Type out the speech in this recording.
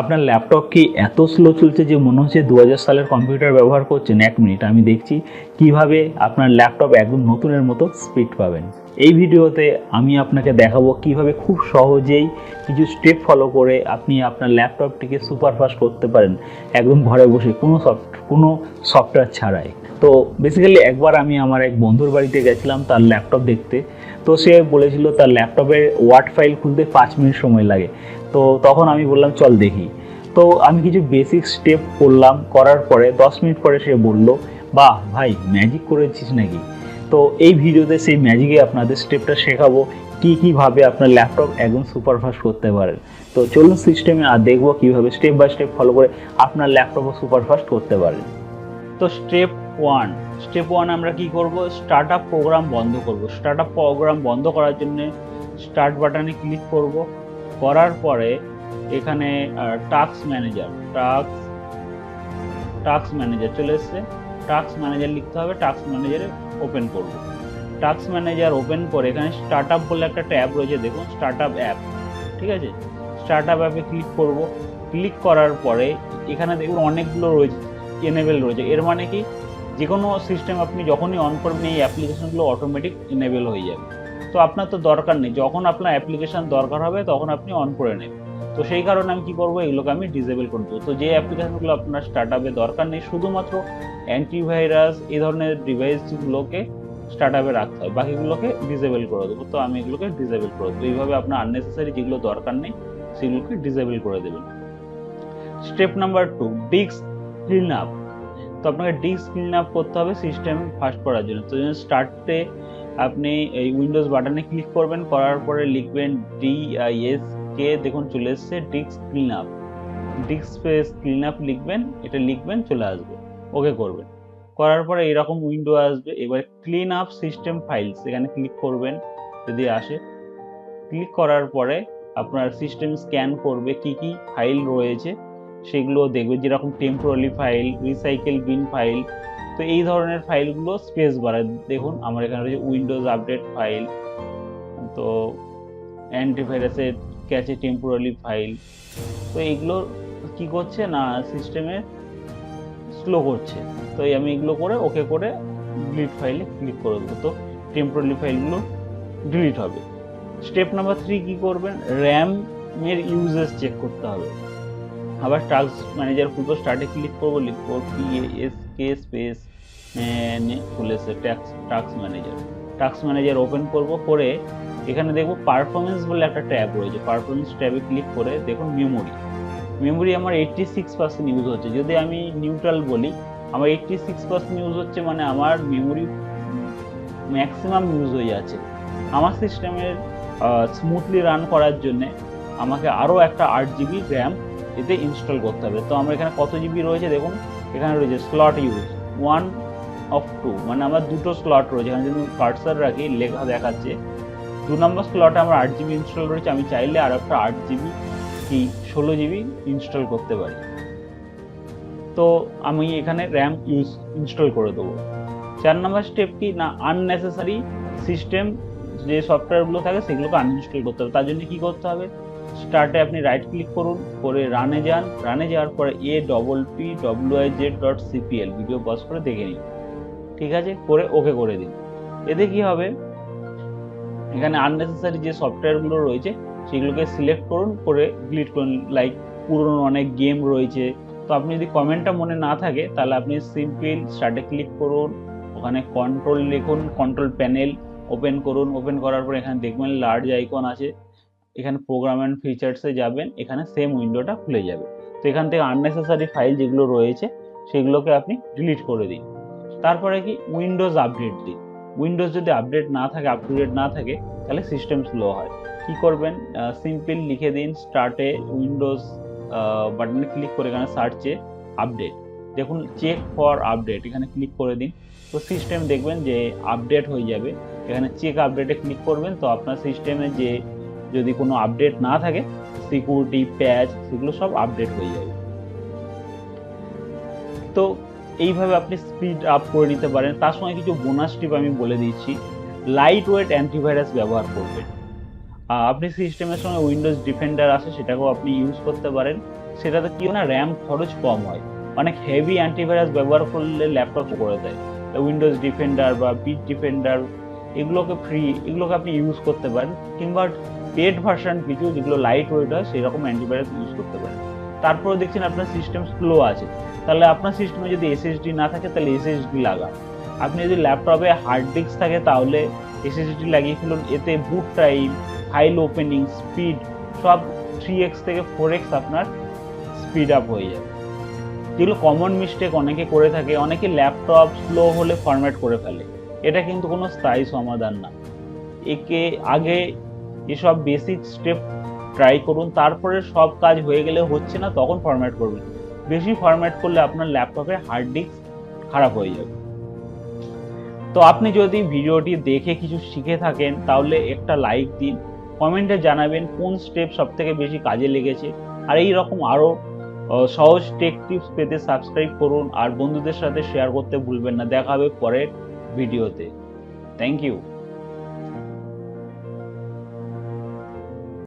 আপনার ল্যাপটপ কি এত স্লো চলছে যে মনে হচ্ছে দু হাজার সালের কম্পিউটার ব্যবহার করছেন? এক মিনিট আমি দেখছি কীভাবে আপনার ল্যাপটপ একদম নতুনের মতো স্পিড পাবেন। এই ভিডিওতে আমি আপনাকে দেখাবো কীভাবে খুব সহজেই কিছু স্টেপ ফলো করে আপনি আপনার ল্যাপটপটিকে সুপারফাস্ট করতে পারেন, একদম ঘরে বসে কোনো সফট কোনো সফটওয়্যার ছাড়াই। তো বেসিক্যালি একবার আমি আমার এক বন্ধুর বাড়িতে গেছিলাম তার ল্যাপটপ দেখতে। তো সে বলেছিল তার ল্যাপটপের ওয়ার্ড ফাইল খুলতে পাঁচ মিনিট সময় লাগে। তো তখন আমি বললাম, চল দেখি। তো আমি কিছু বেসিক স্টেপ করলাম, করার পরে দশ মিনিট পরে সে বলল, বাহ, ভাই ম্যাজিক করেছিস নাকি? তো এই ভিডিওতে সেই ম্যাজিকে আপনাদের স্টেপটা শেখাবো, কী কীভাবে আপনার ল্যাপটপ একদম সুপারফাস্ট করতে পারেন। তো চলুন সিস্টেমে আর দেখব কীভাবে স্টেপ বাই স্টেপ ফলো করে আপনার ল্যাপটপও সুপারফাস্ট করতে পারেন। তো স্টেপ ওয়ান স্টেপ ওয়ান আমরা কি করব? স্টার্ট আপ প্রোগ্রাম বন্ধ করব। স্টার্ট আপ প্রোগ্রাম বন্ধ করার জন্য স্টার্ট বাটনে ক্লিক করব। করার পরে এখানে task manager task task manager চলে এসছে। টাস্ক ম্যানেজার লিখতে হবে টাস্ক ম্যানেজারে ওপেন করব। টাস্ক ম্যানেজার ওপেন করে এখানে স্টার্ট আপ বলে একটা ট্যাব রয়েছে, দেখুন স্টার্ট আপ অ্যাপ ঠিক আছে? স্টার্ট আপ অ্যাপে ক্লিক করব। ক্লিক করার পরে এখানে দেখুন অনেকগুলো রয়েছে এনেবেল রয়েছে। এর মানে কি? যে কোনো সিস্টেম আপনি যখনই অন করবেন, এই অ্যাপ্লিকেশনগুলো অটোমেটিক এনেবেল হয়ে যাবে। তো আপনার তো দরকার নেই। যখন আপনার অ্যাপ্লিকেশান দরকার হবে, তখন আপনি অন করে নেবেন। তো সেই কারণে আমি কি করব? এগুলোকে আমি ডিসেবল করে দেবো। তো যে অ্যাপ্লিকেশানগুলো আপনার স্টার্ট আপে দরকার নেই, শুধুমাত্র অ্যান্টিভাইরাস এই ধরনের ডিভাইসগুলোকে স্টার্ট আপে রাখতে হয় বাকিগুলোকে ডিসেবল করে দেবো। তো আমি এগুলোকে ডিসেবল করে দেবো। এইভাবে আপনার আননেসেসারি যেগুলো দরকার নেই, সেগুলোকে ডিসেবল করে দেবেন। Step number two disk clean up তো আপনাকে ডিস্ক ক্লিন আপ করতে হবে সিস্টেম ফাস্ট করার জন্য। তো স্টার্টে আপনি এই উইন্ডোজ বাটনে ক্লিক করবেন, করার পরে লিখবেন ডি আই এস কে দেখুন চলে এসছে disk clean up disk space clean up লিখবেন, এটা লিখবেন, চলে আসবে। ওকে করবেন। করার পরে এরকম উইন্ডো আসবে। এবার ক্লিন আপ সিস্টেম ফাইলস এখানে ক্লিক করবেন, যদি আসে। ক্লিক করার পরে আপনার সিস্টেম স্ক্যান করবে কি কি ফাইল রয়েছে। সেগুলো দেখবে, যেরকম temporary file recycle bin file তো এই ধরনের ফাইলগুলো স্পেস বাড়ায়। দেখুন, আমার এখানে রয়েছে উইন্ডোজ আপডেট ফাইল তো অ্যান্টিভাইরাসের ক্যাচে টেম্পোরারি ফাইল তো এইগুলো কি করছে না সিস্টেমে স্লো করছে। তো আমি এগুলো করে ওকে করে ডিলিট ফাইলে ক্লিক করে দেবো। তো টেম্পোরারি ফাইলগুলো ডিলিট হবে। স্টেপ নাম্বার থ্রি কী করবেন? র্যামের ইউজেস চেক করতে হবে। আবার টাস্ক ম্যানেজার খুলবো স্টার্টে ক্লিক করব, লিখব পি এস কে স্পেস খুলেছে tax task manager task manager open করব, করে এখানে দেখব পারফরমেন্স বলে একটা ট্যাব রয়েছে। পারফরমেন্স ট্যাবে ক্লিক করে দেখুন মেমোরি মেমোরি আমার এইটটি সিক্স পার্সেন্ট ইউজ হচ্ছে। যদি আমি নিউট্রাল বলি, আমার এইটটি সিক্স পার্সেন্ট ইউজ হচ্ছে মানে আমার মেমোরি ম্যাক্সিমাম ইউজ হয়ে যাচ্ছে। আমার সিস্টেমের স্মুথলি রান করার জন্যে আমাকে আরও একটা আট জিবি র্যাম এতে ইনস্টল করতে হবে। তো আমরা এখানে কত জিবি রয়েছে দেখুন? এখানে রয়েছে slot use one of two মানে আমার দুটো স্লট রয়েছে। এখানে যদি কার্সার রাখি, লেখা দেখাচ্ছে। দু নম্বর স্লটে আমার আট জিবি ইনস্টল রয়েছে আমি চাইলে আর একটা আট জিবি কি ষোলো জিবি ইনস্টল করতে পারি। তো আমি এখানে র্যাম ইউজ ইনস্টল করে দেবো। চার নম্বর স্টেপ কি? না আননেসেসারি সিস্টেম যে সফটওয়্যারগুলো থাকে, সেগুলোকে আনইনস্টল করতে হবে। তার জন্য কী করতে হবে? স্টার্টে আপনি রাইট ক্লিক করুন, করে রানে যান। রানে যাওয়ার পরে A double P W I Z dot CPL video pause করে দেখে নিন। ঠিক আছে? করে ওকে করে দিন। এতে কি হবে? এখানে আননেসেসারি যে সফটওয়্যারগুলো রয়েছে, সেগুলোকে সিলেক্ট করুন, করে ডিলিট করুন। লাইক পুরনো অনেক গেম রয়েছে। তো আপনি যদি কমেন্টটা মনে না থাকে, তাহলে আপনি সিম্পল স্টার্টে ক্লিক করুন। ওখানে কন্ট্রোল লিখুন কন্ট্রোল প্যানেল ওপেন করুন। ওপেন করার পর এখানে দেখবেন লার্জ আইকন আছে। এখানে প্রোগ্রাম অ্যান্ড ফিচার্সে যাবেন, এখানে সেম উইন্ডোটা খুলে যাবে। তো এখান থেকে আননেসেসারি ফাইল যেগুলো রয়েছে, সেগুলোকে আপনি ডিলিট করে দিন। তারপরে কি? উইন্ডোজ আপডেট দিন। উইন্ডোজ যদি আপডেট না থাকে আপ না থাকে, তাহলে সিস্টেম স্লো হয়। কি করবেন? সিম্পল লিখে দিন স্টার্টে উইন্ডোজ বাটনে ক্লিক করে এখানে সার্চে আপডেট দেখুন চেক ফর আপডেট এখানে ক্লিক করে দিন। তো সিস্টেম দেখবেন যে আপডেট হয়ে যাবে। এখানে চেক আপডেটে ক্লিক করবেন, তো আপনার সিস্টেমে যে যদি কোনো আপডেট না থাকে সিকিউরিটি প্যাচ সেগুলো সব আপডেট হয়ে যাবে। তো এইভাবে আপনি স্পিড আপ করে নিতে পারেন। তার সঙ্গে কিছু বোনাস টিপ আমি বলে দিচ্ছি। লাইট ওয়েট অ্যান্টিভাইরাস ব্যবহার করবেন। আপনি সিস্টেমের সঙ্গে উইন্ডোজ ডিফেন্ডার আছে, সেটাকেও আপনি ইউজ করতে পারেন। সেটাতে কি হয় না র্যাম খরচ কম হয়। অনেক হেভি অ্যান্টিভাইরাস ব্যবহার করলে ল্যাপটপ করে দেয়। উইন্ডোজ ডিফেন্ডার বা বিট ডিফেন্ডার এগুলোকে ফ্রি এগুলোকে আপনি ইউজ করতে পারেন। কিংবা পেড ভার্সন কিছু, যেগুলো লাইট ওয়েট হয়, সেরকম অ্যান্টিভাইরাস ইউজ করতে পারেন। তারপরে দেখছেন আপনার সিস্টেম স্লো আছে। তাহলে আপনার সিস্টেমে যদি এসএসডি না থাকে, তাহলে এসএসডি লাগান। আপনি যদি ল্যাপটপে হার্ড ডিস্ক থাকে, তাহলে এসএসডি লাগিয়ে ফেলুন। এতে boot time file opening speed সব থ্রি এক্স থেকে ফোর এক্স আপনার স্পিড আপ হয়ে যাবে। যেগুলো কমন মিস্টেক অনেকে করে থাকে, অনেকে ল্যাপটপ স্লো হলে ফরম্যাট করে ফেলে। এটা কিন্তু কোনো স্থায়ী সমাধান না। একে আগে এসব বেসিক স্টেপ ট্রাই করুন, তারপরে সব কাজ হয়ে গেলে হচ্ছে না, তখন ফরম্যাট করবেন। বেশি ফরম্যাট করলে আপনার ল্যাপটপে হার্ড ডিস্ক খারাপ হয়ে যাবে। তো আপনি যদি ভিডিওটি দেখে কিছু শিখে থাকেন, তাহলে একটা লাইক দিন। কমেন্টে জানাবেন কোন স্টেপ সব থেকে বেশি কাজে লেগেছে। আর এই রকম আরও সহজ টেক টিপস পেতে সাবস্ক্রাইব করুন। আর বন্ধুদের সাথে শেয়ার করতে ভুলবেন না। দেখা হবে পরের वीडियो से थैंक यू